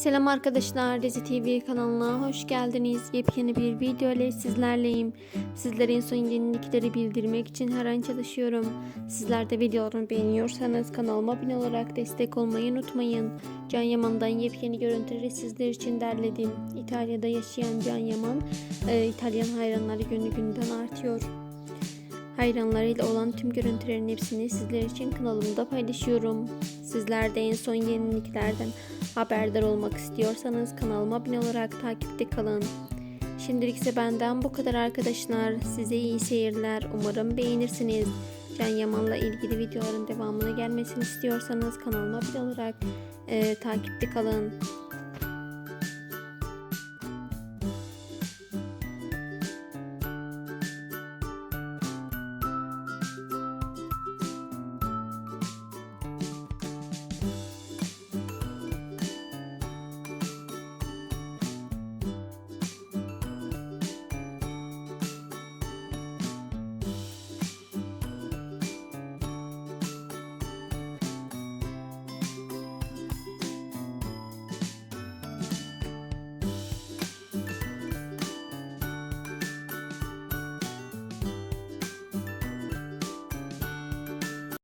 Selam arkadaşlar, Dizi TV kanalına hoş geldiniz. Yepyeni bir video ile sizlerleyim. Sizlere en son yenilikleri bildirmek için her an çalışıyorum. Sizler de videolarımı beğeniyorsanız kanalıma abone olarak destek olmayı unutmayın. Can Yaman'dan yepyeni görüntüleri sizler için derledim. İtalya'da yaşayan Can Yaman, e, İtalyan hayranları günü günden artıyor. Hayranlarıyla olan tüm görüntülerin hepsini sizler için kanalımda paylaşıyorum. Sizler de en son yeniliklerden haberdar olmak istiyorsanız kanalıma abone olarak takipte kalın. Şimdilik ise benden bu kadar arkadaşlar. Size iyi seyirler. Umarım beğenirsiniz. Can Yaman'la ilgili videoların devamını gelmesini istiyorsanız kanalıma abone olarak e, takipte kalın.